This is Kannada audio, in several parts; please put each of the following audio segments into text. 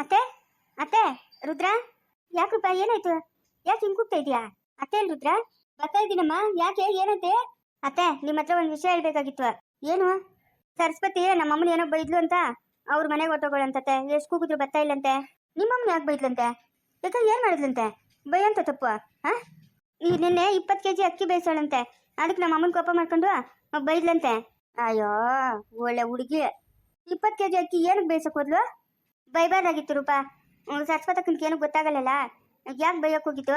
ಅತ್ತೆ ಅತ್ತೆ, ರುದ್ರ, ಯಾಕೆ ಏನಾಯ್ತು? ಯಾಕೆ ಹಿಂಗ್ ಕೂಗ್ತಾ ಇದೀಯಾ? ಅತ್ತೆ ರುದ್ರ, ಬರ್ತಾ ಇದ್ದೀನಮ್ಮ ಯಾಕೆ, ಏನಂತೆ? ಅತ್ತೆ ನಿಮ್ಮ ಹತ್ರ ಒಂದು ವಿಷಯ ಹೇಳ್ಬೇಕಾಗಿತ್ತು. ಏನು? ಸರಸ್ವತಿ, ನಮ್ಮಮ್ಮನ ಏನೋ ಬೈದ್ಲು ಅಂತ? ಅವ್ರ ಮನೆಗೆ ಹೊಟ್ಟೋಗಳಂತತೆ ಎಷ್ಟು ಕೂಗಿದ್ರು ಬರ್ತಾ ಇಲ್ಲಂತೆ? ನಿಮ್ಮಮ್ಮನ ಯಾಕೆ ಬೈದ್ಲಂತೆ? ಯಾಕೆ ಏನು ಮಾಡಿದ್ಲಂತೆ? ಬೈಯಂತ ತಪ್ಪು, ಹಾ? ಈ ನಿನ್ನೆ ಇಪ್ಪತ್ತು ಕೆಜಿ ಅಕ್ಕಿ ಬೇಯಿಸೋಳಂತೆ. ಅದಕ್ಕೆ ನಮ್ಮ ಅಮ್ಮನ ಕೋಪ ಮಾಡ್ಕೊಂಡು ಬೈದ್ಲಂತೆ. ಅಯ್ಯೋ, ಒಳ್ಳೆ ಹುಡುಗಿ. ಇಪ್ಪತ್ತು ಕೆಜಿ ಅಕ್ಕಿ ಏನಕ್ಕೆ ಬೇಯಿಸಕ್ ಹೋದ್ಲು? ಬೈಬಾರ್ದಾಗಿತ್ತು ರೂಪ. ಸರಸ್ವತಕ್ಕಂತ ಏನು ಗೊತ್ತಾಗಲ್ಲಲ್ಲ? ಯಾಕೆ ಬೈಯಕ್ ಹೋಗಿತ್ತು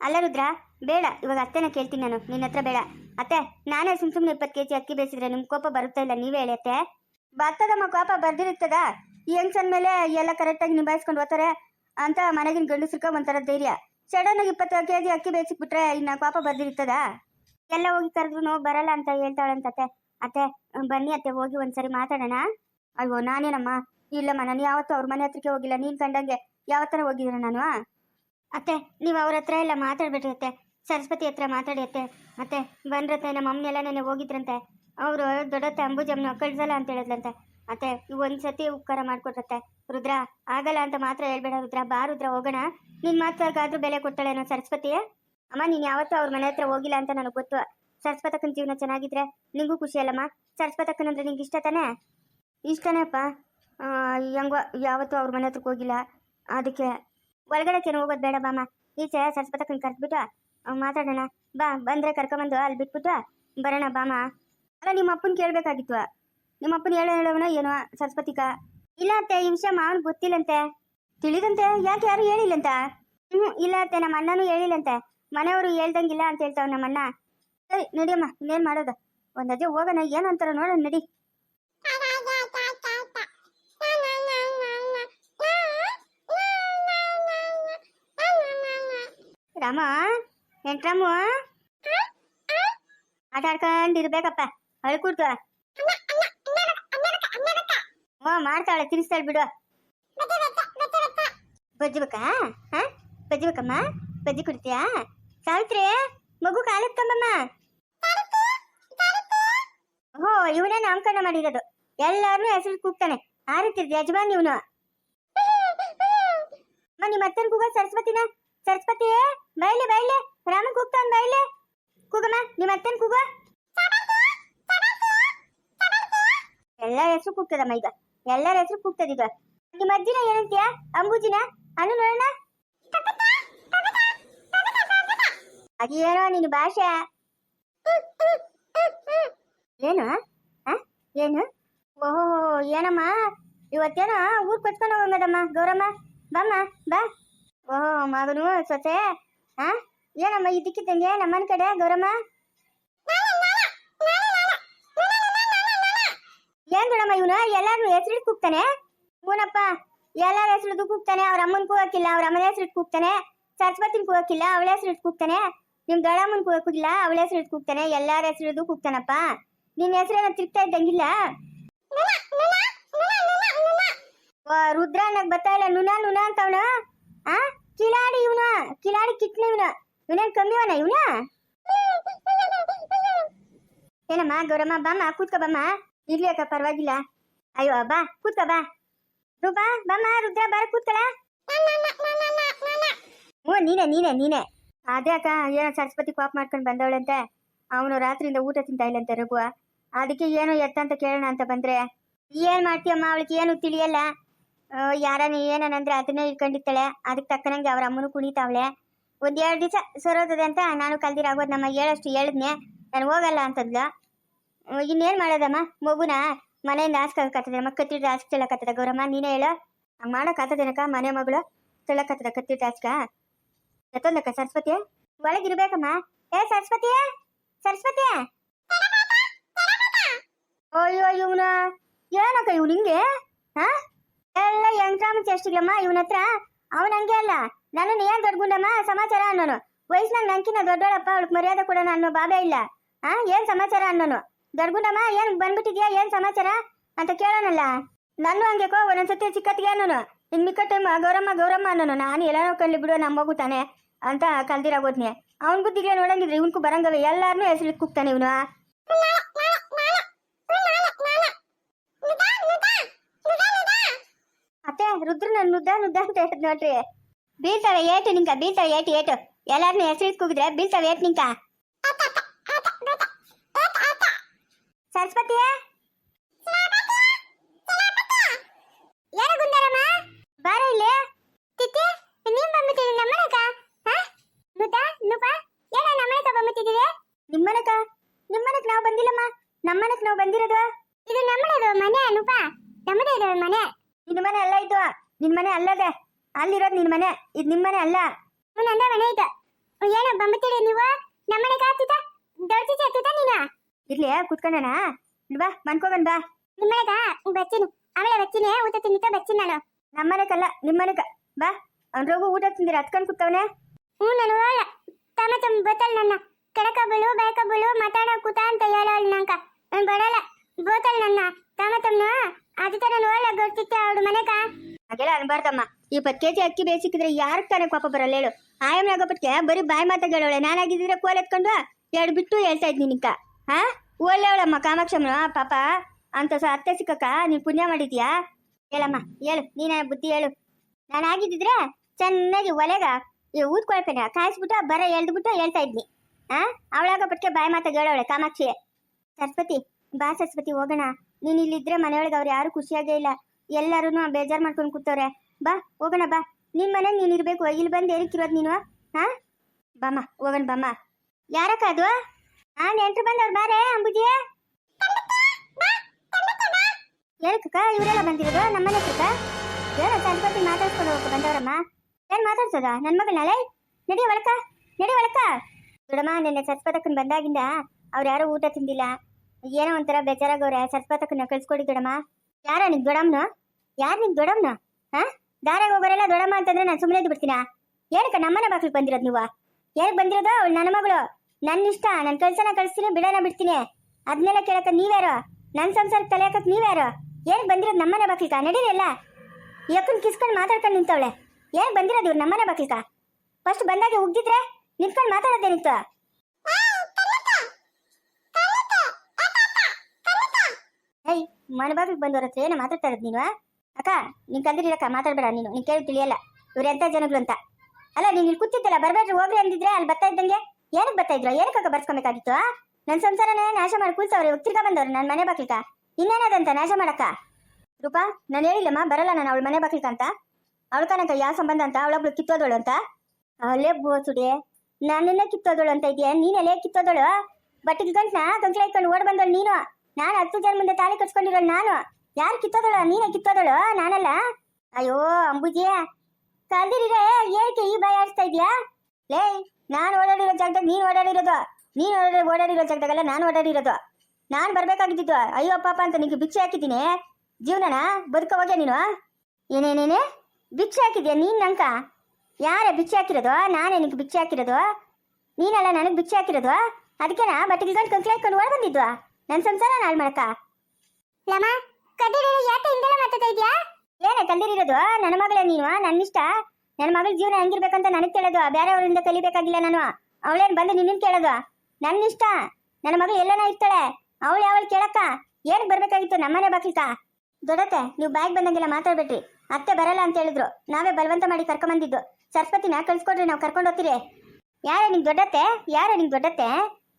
ಅಲ್ಲ ರುದ್ರ, ಬೇಡ, ಇವಾಗ ಅತ್ತೆನ ಕೇಳ್ತೀನಿ ನಾನು. ನಿನ್ನ ಹತ್ರ ಬೇಡ. ಅತ್ತೆ, ನಾನೇ ಸುಮ್ ಸುಮ್ಮನೆ ಇಪ್ಪತ್ತು ಕೆಜಿ ಅಕ್ಕಿ ಬೇಯಿಸಿದ್ರೆ ನಿಮ್ ಕೋಪ ಬರುತ್ತಾ ಇಲ್ಲ? ನೀವೇ ಹೇಳಿ ಅತ್ತೆ. ಬರ್ತದಮ್ಮ, ಕೋಪ ಬರ್ದಿರುತ್ತದ? ಹೆಂಗ್ಸನ್ ಮೇಲೆ ಎಲ್ಲ ಕರೆಕ್ಟಾಗಿ ನಿಭಾಯಿಸ್ಕೊಂಡು ಹೋಗ್ತಾರೆ ಅಂತ ಮನೆಗಿನ ಸುರ್ಕ ಒಂಥರ ಧೈರ್ಯ. ಸಡನ್ ಆಗಿ ಇಪ್ಪತ್ತು ಕೆಜಿ ಅಕ್ಕಿ ಬೇಯಿಸಿಬಿಟ್ರೆ ಇನ್ನ ಕೋಪ ಬರ್ದಿರುತ್ತದ? ಎಲ್ಲ ಹೋಗಿ ಕರೆದ್ರು ಬರಲ್ಲ ಅಂತ ಹೇಳ್ತಾಳಂತತ್ತೆ ಅತ್ತೆ, ಬನ್ನಿ ಅತ್ತೆ, ಹೋಗಿ ಒಂದ್ಸರಿ ಮಾತಾಡೋಣ. ಅಯ್ಯೋ, ನಾನೇನಮ್ಮ? ಇಲ್ಲಮ್ಮ, ನಾನು ಯಾವತ್ತೂ ಅವ್ರ ಮನೆ ಹತ್ರಕ್ಕೆ ಹೋಗಿಲ್ಲ. ನೀನ್ ಕಂಡಂಗೆ ಯಾವತ್ತರ ಹೋಗಿದ್ದೀರ ನಾನು ಅತ್ತೆ, ನೀವು ಅವ್ರ ಹತ್ರ ಎಲ್ಲ ಮಾತಾಡ್ಬಿಟ್ರಿ ಅತ್ತೆ. ಸರಸ್ವತಿ ಹತ್ರ ಮಾತಾಡಿ ಅತ್ತೆ. ಮತ್ತೆ ಬಂದ್ರತ್ತೆ ನಮ್ಮ ಅಮ್ಮನೆಲ್ಲ ನೆನೆ ಹೋಗಿದ್ರಂತೆ. ಅವರು ದೊಡ್ಡತ್ತೆ ಅಂಬುಜಮ್ನ ಕಳ್ಸಲ್ಲ ಅಂತ ಹೇಳಿದ್ಲಂತೆ. ಅತ್ತೆ ಒಂದ್ಸತಿ ಉಪಕಾರ ಮಾಡ್ಕೊಟ್ರತ್ತೆ ರುದ್ರ, ಆಗಲ್ಲ ಅಂತ ಮಾತ್ರ ಹೇಳ್ಬೇಡ ರುದ್ರ. ಬಾ ರುದ್ರ, ಹೋಗೋಣ. ನಿನ್ ಮಾತಾಗಾದ್ರೂ ಬೆಲೆ ಕೊಡ್ತಾಳೇನೋ ಸರಸ್ವತಿಯೇ ಅಮ್ಮ, ನೀನ್ ಯಾವತ್ತೂ ಅವ್ರ ಮನೆ ಹತ್ರ ಹೋಗಿಲ್ಲ ಅಂತ ನನಗೆ ಗೊತ್ತು. ಸರಸ್ವತಕ್ಕನ ಜೀವನ ಚೆನ್ನಾಗಿದ್ರೆ ನಿಂಗೂ ಖುಷಿ ಅಲ್ಲಮ್ಮ. ಸರಸ್ವತಕ್ಕನಂದ್ರೆ ನಿಂಗೆ ಇಷ್ಟ ತಾನೇ? ಇಷ್ಟನೇಪ್ಪ ಹೆಂಗೋ ಯಾವತ್ತೂ ಅವ್ರ ಮನೆ ಹತ್ರಕ್ಕೆ ಹೋಗಿಲ್ಲ. ಅದಕ್ಕೆ ಒಳಗಡೆ ಕೇನು ಹೋಗೋದು ಬೇಡ ಬಾಮ್ಮ. ಈಚೆ ಸರಸ್ವತಕ್ಕನ ಕರೆದ್ಬಿಟ್ಟು ಮಾತಾಡೋಣ. ಬಾ, ಬಂದ್ರೆ ಕರ್ಕೊಂಬಂದು ಅಲ್ಲಿ ಬಿಟ್ಬಿಟ್ಟು ಬರೋಣ ಬಾಮ ಅಲ್ಲ, ನಿಮ್ಮ ಅಪ್ಪನ ಕೇಳಬೇಕಾಗಿತ್ತು. ನಿಮ್ಮ ಅಪ್ಪನ ಹೇಳೋ ಹೇಳೋವನ ಏನೋ ಸರಸ್ವತಿಕ. ಇಲ್ಲ ಅತ್ತೆ, ಈ ವಿಷಯ ಮಾವನ್ ಗೊತ್ತಿಲ್ಲಂತೆ. ತಿಳಿದಂತೆ? ಯಾಕೆ ಯಾರು ಹೇಳಿಲ್ಲಂತ? ಹ್ಞೂ ಇಲ್ಲ ಅತ್ತೆ, ನಮ್ಮ ಅಣ್ಣನೂ ಹೇಳಿಲ್ಲಂತೆ. ಮನೆಯವರು ಹೇಳ್ದಂಗಿಲ್ಲ ಅಂತ ಹೇಳ್ತಾವ ನಮ್ಮ ಅಣ್ಣ ಸರಿ ನಡಿಯಮ್ಮ, ಇನ್ನೇನು ಮಾಡೋದು? ಒಂದು ಅಜ್ಜೆ ಹೋಗೋಣ, ಏನಂತಾರ ನೋಡೋಣ, ನಡಿ. ರಾಮ ಎಂಟ್ರಾಮು ಆಟ ಆಡ್ಕೊಂಡಿರ್ಬೇಕಪ್ಪ ಅಳ್ಕೂಡ್ತು ಹ್ಞೂ ಮಾಡ್ತಾಳೆ ತಿನ್ನಿಸ್ತಾಳೆ ಬಿಡು. ಬಜ್ಜಬೇಕಾ ಹಾ? ಬಜ್ಜಿ ಬೇಕಮ್ಮ? ಬಜ್ಜಿ ಕುಡ್ತೀಯಾ? ಸಾವಿತ್ರಿ, ಮಗು ಕಾಲೆತ್ಕೊಂಬಮ್ಮ ಹೋ ಇವನೇ ನಾಮಕರಣ ಮಾಡಿರೋದು. ಎಲ್ಲಾರನು ಹೆಸರು ಕೂಗ್ತಾನೆ. ಆ ಯಜಮಾನ್ ಇವನು. ನಿಮ್ಮ ಅತ್ತನ ಕೂಗ ಸರಸ್ವತಿನ? ಸರಸ್ವತಿ? ಬೈಲೆ ಬೈಲೆ. ರಾಮ ಕೂಗ್ತಾನ್ ಬೈಲೆ. ಕೂಗಮ್ಮ ನಿಮ್ಮ ಅತ್ತನ ಕೂಗ. ಎಲ್ಲರ ಹೆಸರು ಕೂಗ್ತದಮ್ಮ ಈಗ. ಎಲ್ಲರ ಹೆಸರು ಕೂಗ್ತದ ಈಗ. ನಿಮ್ಮ ಅಜ್ಜಿನ ಏನಂತೀಯ? ಅಂಬುಜಿನ? ಅನ್ನು ನೋಡೋಣ. ಅದೇನೋ ನಿನ್ನ ಭಾಷೆ. ಏನು? ಏನು? ಓಹೋ, ಏನಮ್ಮ? ಇವತ್ತೇನೋ ಊರ್ ಕೊಚ್ಕೊಂಡು ಹೋಗದಮ್ಮ ಗೌರಮ್ಮ. ಬಮ್ಮ, ಬಾ. ಓಹೋ, ಮಗನು, ಸೊಸೆ. ಆ? ಏನಮ್ಮ ಇದಕ್ಕಿದ್ದಂಗೆ ನಮ್ಮನ ಕಡೆ, ಗೌರಮ್ಮ? ಏನ್ ದೊಡಮ್ಮ ಇವನು? ಎಲ್ಲಾರು ಹೆಸರು ಕೂಗ್ತಾನೆ? ಮೂನಪ್ಪ ಎಲ್ಲಾರ ಹೆಸರು ಕೂಗ್ತಾನೆ? ಅವ್ರ ಅಮ್ಮನ ಕೂಗಕ್ಕಿಲ್ಲ, ಅವ್ರ ಅಮ್ಮನ ಹೆಸರು ಕೂಗ್ತಾನೆ? ಸರಸ್ವತಿನ ಕೂಗಕ್ಕಿಲ್ಲ, ಅವಳ ಹೆಸರು ಕೂಗ್ತಾನೆ? ನಿಮ್ ದೊಡ್ಡಮ್ಮನ್ ಕೂಗಕ್ಕಿಲ್ಲ, ಅವಳ ಹೆಸರು ಕೂಗ್ತಾನೆ? ಎಲ್ಲಾರ ಹೆಸರು ಕೂಗ್ತಾನಪ್ಪ? ನಿನ್ನ ಹೆಸರೇನ ತಿರ್ಗ್ತಾ ಇದ್ದಂಗಿಲ್ಲ? ರುದ್ರ ಅನ್ನಕ್ ಬರ್ತಾ ಇಲ್ಲ, ನುನಾ ನುನಾ ಅಂತವನ? ಆ? ಕಿಲಾಡಿ ಇವನ, ಕಿಲಾಡಿ ಕಿಟ್ನ ಇವನ. ಇವನೇನ್ ಕಮ್ಮಿವನ ಇವನ? ಏನಮ್ಮ, ಗೌರಮ್ಮ, ಬಾಮ್ಮ, ಕೂತ್ಕೋ ಬಮ್ಮ. ಇರ್ಲಿ ಅಕ್ಕ, ಪರವಾಗಿಲ್ಲ. ಅಯ್ಯೋ, ಬಾ, ಕೂತ್ಕೋ ಬಾ. ರೂಪಾ, ಬಮ್ಮ, ರುದ್ರ, ಬಾರ ಕೂತ್ಕಳ ಹ್ಞೂ ನೀನೆ ನೀನೆ ನೀನೆ. ಅದೇ ಅಕ್ಕ, ಏನೋ ಸರಸ್ವತಿ ಕಾಪ್ ಮಾಡ್ಕೊಂಡು ಬಂದವಳಂತೆ ಅವನು ರಾತ್ರಿಯಿಂದ ಊಟ ತಿಂತಾ ಇಲ್ಲಂತೆ ರಘುವ. ಅದಕ್ಕೆ ಏನೋ ಎತ್ತ ಅಂತ ಕೇಳೋಣ ಅಂತ ಬಂದ್ರೆ. ಏನ್ ಮಾಡ್ತೀಯಮ್ಮ, ಅವಳಿಗೆ ಏನು ತಿಳಿಯಲ್ಲ. ಯಾರನ್ನ ಏನಂದ್ರೆ ಅದನ್ನೇ ಇಟ್ಕೊಂಡಿರ್ತಾಳೆ. ಅದಕ್ಕೆ ತಕ್ಕನಂಗೆ ಅವ್ರ ಅಮ್ಮನೂ ಕುಣಿತಾವಳೆ. ಒಂದೆರಡು ದಿವಸ ಸರೋತದೆ ಅಂತ ನಾನು ಕಲ್ದಿರ ಆಗೋದು ನಮ್ಮ ಹೇಳಷ್ಟು ಹೇಳಿದ್ನೆ. ನಾನು ಹೋಗಲ್ಲ ಅಂತದ್ಲ. ಇನ್ನೇನು ಮಾಡೋದಮ್ಮ? ಮಗುನ ಮನೆಯಿಂದ ಹಾಸ್ಕತ್ತದ ಅಮ್ಮ ಕತ್ತಿಟ್ಟು ಕತ್ತದ ಗೌರಮ್ಮ, ನೀನೇ ಹೇಳು. ಹಂಗ್ ಮಾಡಕ್ಕಾತದೇನಕ್ಕ ಮನೆ ಮಗಳು ತಿಳಕತ್ತದ ಕತ್ತಿಟ್ಟು ಹಾಸ್ಕ ಎತ್ತೊಂದಕ್ಕ, ಸರಸ್ವತಿ? ಒಳಗಿರ್ಬೇಕಮ್ಮ ಏ, ಸರಸ್ವತಿ? ಸರಸ್ವತಿ? ಅಯ್ಯೋ, ಇವನ. ಏನಕ್ಕ ಇವ್ನು ಹಿಂಗೆ? ಹಾ? ಎಲ್ಲ ಯಂತ್ರಾಮ ಚೇಷ್ಟಿಗ್ಲಮ್ಮ ಇವನ ಹತ್ರ. ಅವನ ಹಂಗೆ ಅಲ್ಲ. ನನ್ನನ್ನು ಏನ್ ದೊಡ್ಡಗುಂಡಮ್ಮ ಸಮಾಚಾರ ಅನ್ನೋನು. ವಯಸ್ಸಿನಾಗ ನಂಕಿನ ದೊಡ್ಡೋಳಪ್ಪ ಅವಳಕ್ ಮರ್ಯಾದೆ ಕೊಡೋಣ ಅನ್ನೋ ಬಾಬೆ ಇಲ್ಲ. ಆ, ಏನ್ ಸಮಾಚಾರ ಅನ್ನೋನು? ದೊಡ್ಡಗುಂಡಮ್ಮ ಏನ್ ಬಂದ್ಬಿಟ್ಟಿದ್ಯಾ? ಏನ್ ಸಮಾಚಾರ? ಅಂತ ಕೇಳೋಣಲ್ಲ ನಾನು ಹಂಗೆ ಕೋ, ಒಂದೊಂದ್ಸತಿ ಚಿಕ್ಕತ್ತಿಗೆ ಅನ್ನೋನು. ನಿನ್ ಮಿಕ್ಕ ಟೈಮ್ ಗೌರಮ್ಮ ಗೌರಮ್ಮ ಅನ್ನೋನು. ನಾನು ಎಲ್ಲಾರೋ ಕಳ್ಳಿ ಬಿಡು ನಮ್ಮ ಮಗು ತಾನೆ ಅಂತ ಕಲ್ದಿರಾಗೋದ್ನೆ ಅವನ್ ಬುದ್ಧಿಗೆ ನೋಡಂಗಿದ್ರೆ ಇವನ್ಕು ಬರಂಗವೆ. ಎಲ್ಲಾರನ್ನೂ ಹೆಸರು ಕೂಗ್ತಾನೆ ಇವನು. ರುದ್ರನ ನುದ್ದ ನುದ್ದ ಅಂತ ಹೇಳ್ದ್ ನೋಡ್ರಿ. ಬೀಳ್ತಾವೆ ಏಟು ನಿಂಕ, ಬೀಳ್ತಾವೆ ಏಟು ಏಟು. ಎಲ್ಲಾರನ್ನ ಹೆಸರಿಟ್ ಕೂಗಿದ್ರೆ ಬೀಳ್ತಾವೆ ಏಟು ನಿಂಕ. ಸರಸ್ವತಿಯ? ಬಾರ ಇಲ್ಲಿ. ತಿತ್ತಿ ನೀನ್ ಬಂದ್ಬಿಟ್ಟಿರಿ ನಮ್ಮನಕ ಏನ ನಮ್ಮನಕ ಬಂದ್ಬಿಟ್ಟಿದ್ದೀರಿ? ನಿಮ್ಮನಕ ನಿಮ್ಮನಕ್ ನಾವು ಬಂದಿಲ್ಲಮ್ಮ. ನಮ್ಮನಕ್ ನಾವು ಬಂದಿರೋದು? ಇದು ನಮ್ಮನೇದು ಮನೆ, ನುಪ. ನಮ್ಮದೇ ಮನೆ. ನಿನ್ನ ಮನೆ ಅಲ್ಲ ಇದು. ನಿನ್ ಮನೆ ಅಲ್ಲದೆ. ಅಲ್ಲಿರೋದು ನಿನ್ ಮನೆ. ಇದು ನಿಮ್ಮ ಮನೆ ಅಲ್ಲ. ನಂದ ಮನೆ ಇದೆ. ಏನೋ ಬಂದ್ಬಿಟ್ಟಿರಿ ನೀವು? ನಮ್ಮನೆ ಆಗ್ತಿತ್ತ ದೊಡ್ಡ ಆಗ್ತಿತ್ತ ನೀನು? ಇರ್ಲಿ ಕುತ್ಕೊಂಡಣ ಬಾ ಬನ್ ಬಾ. ನಿಮ್ಮನೆಗ ಬಚ್ಚಿನಿ ಆಮೇಲೆ ಬಚ್ಚಿನಿ ಊಟ ತಿನ್ನಿತ ಬಚ್ಚಿನಿ ನಾನು. ನಮ್ಮನೆಗಲ್ಲ ನಿಮ್ಮನೆಗ ಬಾ ಅವ್ನ ರೋಗು ಊಟ ತಿಂದಿರ ಹತ್ಕೊಂಡ್ ಕೂತವನೆ. ಹ್ಞೂ ನಾನು ಹೋಳ ತಮ್ಮ ತಮ್ಮ ಬೋತಲ್ ನನ್ನ. ಕೆಳಕಬ್ಬಳು ಬೀಳು ಮಾತಾಡೋ ಕೂತ ಅಂತ ಹೇಳೋಳು ನಂಕ ನಾನು ಬರಲ್ಲ. ಬೋತಲ್ ನನ್ನ. ತಮ್ಮ ತಮ್ಮ ಅದು ತನ ನೋಡ ಗೊತ್ತಿತ್ತೆ ಅವಳು ಮನೆಗ? ಹಾಗೆಲ್ಲ ಅನ್ಬಾರ್ದಮ್ಮ. ಇಪ್ಪತ್ತು ಕೆಜಿ ಅಕ್ಕಿ ಬೇಯಿಸಿಕ್ಕಿದ್ರೆ ಯಾರ್ ತಾನೇ ಪಾಪ ಬರಲ್ಲ ಹೇಳು. ಆಯಮ್ಮ ಆಗಪ್ಪಟ್ಗೆ ಬರೀ ಬಾಯಿ ಮಾತಾಡೋಳೆ ನಾನಾಗಿದ್ದಿದ್ರೆ ಕೋಲ್ ಎತ್ಕೊಂಡು ಎರಡು ಬಿಟ್ಟು ಹೇಳ್ತಾ ಇದ್ನಿ ಹಾ? ಒಳ್ಳೆವಳಮ್ಮ ಕಾಮಾಕ್ಷಮ್ಮ, ಪಾಪ. ಅಂತ ಸ ಅತ್ತೆ ಸಿಕ್ಕಕ್ಕ ನೀನ್ ಪುಣ್ಯ ಮಾಡಿದ್ಯಾ? ಹೇಳಮ್ಮ, ಹೇಳು. ನೀನ ಬುದ್ಧಿ ಹೇಳು. ನಾನು ಆಗಿದ್ದಿದ್ರೆ ಚೆನ್ನಾಗಿ ಒಲೆಗ ಊದ್ಕೊಳ್ಪೇನೆ ಕಾಯಿಸ್ಬಿಟ್ಟು ಬರ ಎಳ್ದ್ಬಿಟ್ಟು ಹೇಳ್ತಾ ಇದ್ನಿ. ಆ ಅವಳಾಗಪ್ಪಟ್ಗೆ ಬಾಯಿ ಮಾತಾಗ ಹೇಳೋಳೆ ಕಾಮಾಕ್ಷಿ ಸರಸ್ವತಿ, ಬಾ ಸರಸ್ವತಿ, ಹೋಗೋಣ. ನೀನ್ ಇಲ್ಲಿದ್ರೆ ಮನೆಯೊಳಗೆ ಅವ್ರು ಯಾರು ಖುಷಿಯಾಗೇ ಇಲ್ಲ. ಎಲ್ಲರೂ ಬೇಜಾರ್ ಮಾಡ್ಕೊಂಡು ಕೂತವ್ರೆ. ಬಾ, ಹೋಗೋಣ, ಬಾ. ನಿನ್ ಮನೆ ನೀನ್ ಇರ್ಬೇಕು. ಇಲ್ಲಿ ಬಂದು ಏನಕ್ಕಿರೋದು ನೀನು? ಹಾ? ಬಾಮ್ಮ, ಹೋಗಣ, ಬಾಮ್ಮ. ಯಾರಕ್ಕ ಅದು? ಹಾ ನೆಂಟ್ರು ಬಂದವ್ರು ಬಾರೆ, ಅಂಬುಜಿ. ಹೇಳಕ್ಕ ಇವರೆಲ್ಲ ಬಂದಿರೋದು? ನಮ್ಮನೆ ಹತ್ರಕ್ಕ? ಏನೋ ಸರಸ್ವತಿ ಮಾತಾಡ್ಸ್ಕೊಂಡು ಹೋಗಕ್ಕೆ ಬಂದವರಮ್ಮ. ಏನ್ ಮಾತಾಡ್ಸೋದ? ನನ್ ನಾಳೆ? ನಡಿ ಒಳಕ ನಡಿ ಒಳಕ ದೊಡಮ್ಮ ನಿನ್ನೆ ಸರಸ್ವತಕ್ಕನ್ ಬಂದಾಗಿಂದ ಅವ್ರು ಯಾರು ಊಟ ತಿಂದಿಲ್ಲ. ಏನೋ ಒಂಥರ ಬೇಜಾರಾಗವ್ರೆ ಸರ್ಸ್ಪತಕ್ಕನ್ನ ಕಳ್ಸ್ಕೊಡಿ ದೊಡಮ್ಮ ಯಾರ ನಿನ್ ದೊಡಮ್ನ ಯಾರು ನಿನ್ ದೊಡಮ್ನ ಹಾ? ದಾರಾಗ ಹೋಗೋರೆಲ್ಲ ದೊಡಮ್ಮ ಅಂತಂದ್ರೆ ನಾನು ಸುಮ್ಮನೆ ಬಿಡ್ತೀನ? ಏನಕ್ಕ ನಮ್ಮನೆ ಬಾಕ್ಲಿಗೆ ಬಂದಿರೋದು ನೀವು? ಏನಕ್ಕೆ ಬಂದಿರೋದು? ಅವಳು ನನ್ನ ಮಗಳು. ನನ್ನ ಇಷ್ಟ ನನ್ನ ಕೆಲ್ಸನ ಕಳಿಸ್ತೀನಿ ಬಿಡೋಣ ಬಿಡ್ತೀನಿ. ಅದನ್ನೆಲ್ಲ ಕೇಳಕ್ಕ ನೀವ್ಯಾರು? ನನ್ನ ಸಂಸಾರಕ್ಕೆ ತಲೆ ಹಾಕಕ್ ನೀವ್ಯಾರು? ಏನಕ್ಕೆ ಬಂದಿರೋದು ನಮ್ಮನೆ ಬಾಕ್ಲಿಕ ನಡೀರಿಲ್ಲ ಯಕ್ಕನ್ ಕಿಸ್ಕೊಂಡು ಮಾತಾಡ್ಕೊಂಡು ನಿಂತವಳೆ. ಏನ್ ಬಂದಿರೋದು ಇವ್ರು ನಮ್ಮನೆ ಬಾಕ್ಲಿಕ ಫಸ್ಟ್ ಬಂದಾಗ ಉಗ್ಗಿದ್ರೆ ನಿಂತ್ಕೊಂಡು ಮಾತಾಡೋದೇನಿತ್ತು? ಮನೆ ಬಾಗಿಲಿಗೆ ಬಂದವ್ರ ಹತ್ರ ಏನೋ ಮಾತಾಡ್ತಾ ಇರೋದು ನೀನು ಅಕ್ಕ, ನೀನ್ ಕಲ್ದಿರಕ್ಕ ಮಾತಾಡ್ಬೇಡ ನೀನು, ನೀನ್ ಕೇಳಿ ತಿಳಿಯಲ್ಲ. ಇವ್ರು ಎಂತ ಜನಗಳು ಅಂತ. ಅಲ್ಲ, ನೀನ್ ಇಲ್ಲಿ ಕೂತಿದ್ದಲ್ಲ, ಬರ್ಬೇಡ್ರಿ, ಹೋಗ್ರಿ ಅಂದಿದ್ರೆ ಅಲ್ಲಿ ಬರ್ತಾ ಇದ್ದಂಗೆ? ಏನಕ್ಕೆ ಬರ್ತಾ ಇದ್ರು? ಏನಕ್ಕೆ ಬರ್ಸ್ಕೊಬೇಕಾಗಿತ್ತು ನನ್ನ ಸಂಸಾರನೇ ನಾಶ ಮಾಡಿ ಕೂಲ್ಸವ್ರೆ ತಿರ್ಗಾ ಬಂದವ್ರು ನನ್ನ ಮನೆ ಬಾಕ್ಲಿಕ ಇನ್ನೇನದಂತ ನಾಶ ಮಾಡಕ್ಕ? ರೂಪಾ, ನಾನು ಹೇಳಿಲ್ಲಮ್ಮ, ಬರಲ್ಲ ನಾನು ಅವಳ ಮನೆ ಬಾಕ್ಲಿಕ ಅಂತ. ಅವಳ ಕನಕ ಯಾವ ಸಂಬಂಧ ಅಂತ? ಅವಳೊಬ್ಳು ಕಿತ್ತೋದಳು ಅಂತ. ಅಲ್ಲೇ ಬೋಸುಡೆ. ನನ್ನನ್ನೇ ಕಿತ್ತೋದಳು ಅಂತ ಇದೆಯಾ? ನೀನೆಲ್ಲೇ ಕಿತ್ತೋದಳು? ಬಟ್ಟಿಗೆ ಗಂಟ್ನ? ಕಂಕ್ಳ ಇಟ್ಕೊಂಡು ಓಡ್ ಬಂದಳು ನೀನು? ನಾನು ಹತ್ತು ಜನ ಮುಂದೆ ತಾಳಿ ಕಟ್ಸ್ಕೊಂಡಿರೋಳು ನಾನು. ಯಾರು ಕಿತ್ತೋದಳು? ನೀನೇ ಕಿತ್ತೋದಳು? ನಾನಲ್ಲ? ಅಯ್ಯೋ ಅಂಬುಜಿಯ ಏ ಏಕೆ ಈ ಭಯ ಆಡಿಸ್ತಾ ಇದೀಯಾ ಲೇ, ನಾನು ಓಡಾಡಿರೋ ಜಾಗದಾಗ ನೀನು ಓಡಾಡಿರೋದು. ನೀನು ಓಡಾಡಿ, ಓಡಾಡಿರೋ ಜಾಗದಾಗಲ್ಲ ನಾನು ಓಡಾಡಿರೋದು. ನಾನು ಬರ್ಬೇಕಾಗಿದ್ದು ಅಯ್ಯೋ, ಪಾಪ ಅಂತ ನಿಂಗೆ ಭಿಕ್ಷೆ ಹಾಕಿದ್ದೀನಿ. ಜೀವನನ ಹೋಗ್ಯಾ ನೀನು? ಏನೇನೇನೆ? ಭಿಕ್ಷೆ ಹಾಕಿದ್ಯಾ ನೀನ್ ನಂಕ? ಯಾರೇ ಭಿಕ್ಷೆ ಹಾಕಿರೋದು? ನಾನೇ ನಿಂಗೆ ಭಿಕ್ಷೆ ಹಾಕಿರೋದು? ನೀನಲ್ಲ ನನಗೆ ಭಿಕ್ಷೆ ಹಾಕಿರೋದು? ಅದಕ್ಕೆನಾ ಬಟ್ಟೆ ಗಿಲ್ಕೊಂಡು ಹಾಕೊಂಡು ಓಡ್ ಬಂದಿದ್ವಾ ನನ್ನ ಸಂಸಾರ ನಾಳೆ ಮಾಡಕ ಲಮ್ಮ ಕದಿರಿ ಯಾಕೆ ಹಿಂದೆಲ್ಲ ಮಾತಾಡ್ತಾ ಇದ್ಯಾ? ಏನ ಕಲ್ದಿರಿರೋದು ನನ್ನ ಮಗಳೇ ನೀನು ನನ್ನ ಇಷ್ಟ ನನ್ನ ಮಗಳ ಜೀವನ ಹೆಂಗಿರ್ಬೇಕಂತ ನನಗೆ ಕೇಳೋದು ಬೇರೆಯವರಿಂದ ಕಲಿಬೇಕಾಗಿಲ್ಲ ನಾನು. ಅವಳೇನು ಬಂದು ನಿನ್ನ ಕೇಳೋದು? ನನ್ನ ಇಷ್ಟ ನನ್ನ ಮಗಳು ಎಲ್ಲನ ಇರ್ತಾಳೆ? ಅವಳು ಯಾವಳು ಕೇಳಕ್ಕ? ಏನ್ ಬರ್ಬೇಕಾಗಿತ್ತು ನಮ್ಮನೆ ಬಾಕಿಲ್ಕ ದೊಡ್ಡತ್ತೆ ನೀವು ಬ್ಯಾಗ್ ಬಂದಂಗೆಲ್ಲ ಮಾತಾಡ್ಬೇಡ್ರಿ. ಅತ್ತೆ ಬರಲ್ಲ ಅಂತ ಹೇಳಿದ್ರು. ನಾವೇ ಬಲವಂತ ಮಾಡಿ ಕರ್ಕೊಂಬಂದಿದ್ದು. ಸರಸ್ವತಿನ ಕಳ್ಸ್ಕೊಡ್ರಿ ನಾವು ಕರ್ಕೊಂಡು ಹೋಗ್ತೀರಿ. ಯಾರ ನಿಂಗೆ ದೊಡ್ಡತ್ತೆ? ಯಾರ ನಿಂಗೆ ದೊಡ್ಡತ್ತೆ?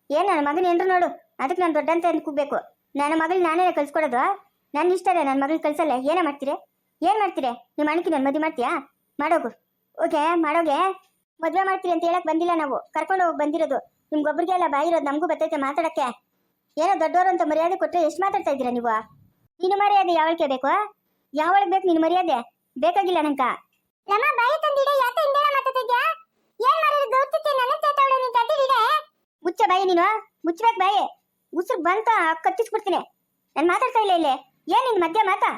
ಏನ್ ನನ್ನ ಮಗನ ಏನ್ರು ನೋಡು. ಅದಕ್ಕೆ ನಾನು ದೊಡ್ಡಂತ ಅಂತ ಕೂಗಬೇಕು. ನನ್ನ ಮಗಳು ನಾನೇ ಕಳ್ಸ್ಕೊಡೋದು ನನ್ನ ಇಷ್ಟನೇ ನನ್ನ ಮಗಳು ಕಲ್ಸಲ್ಲ? ಏನೇ ಮಾಡ್ತೀರಿ? ಏನ್ ಮಾಡ್ತೀರಿ? ನಿಮ್ಮ ಅಣಕಿ ನನ್ನ ಮದುವೆ ಮಾಡ್ತೀಯಾ? ಮಾಡೋಗು. ಓಕೆ ಮಾಡೋಗೆ? ಮದುವೆ ಮಾಡ್ತೀರಿ ಅಂತ ಹೇಳಕ್ ಬಂದಿಲ್ಲ ನಾವು. ಕರ್ಕೊಂಡು ಹೋಗಿ ಬಂದಿರೋದು. ನಿಮ್ಗೊಬ್ರಿಗೆ ಎಲ್ಲ ಬಾಯಿರೋದು ನಮಗೂ ಬರ್ತೈತೆ ಮಾತಾಡಕ್ಕೆ. ಏನೋ ದೊಡ್ಡವರು ಅಂತ ಮರ್ಯಾದೆ ಕೊಟ್ಟರೆ ಎಷ್ಟು ಮಾತಾಡ್ತಾ ಇದ್ದೀರಾ ನೀವು? ನೀನು ಮರ್ಯಾದೆ ಯಾವಳಿಗೆ ಬೇಕು? ಯಾವಳಿಗೆ ಬೇಕು ನೀನು ಮರ್ಯಾದೆ? ಬೇಕಾಗಿಲ್ಲ ನಂಕ ನಮ್ಮ ಬಾಯಿ ತಂದಿಡೆ ಯಾಕೆ ಹಿಂದೆಲ್ಲ ಮಾತಾಡ್ತಿದ್ಯಾ? ಏನ್ ಮಾಡಿದ್ರು? ಗೌತಿಕೆ ನನ್ನ ತೇತವಳು ನೀನು ಮುಚ್ಚ ಬಾಯಿ ನೀನು. ಮುಚ್ಚಬೇಕು ಬಾಯಿ. ಉಸಿರು ಬಂತ ಕತ್ತಿಸ್ಬಿಡ್ತೀನಿ. ನಾನು ಮಾತಾಡ್ತಾ ಇಲ್ಲ ಇಲ್ಲಿ. ಏನ್ ನಿನ್ ಮಧ್ಯ ಮಾತಾ?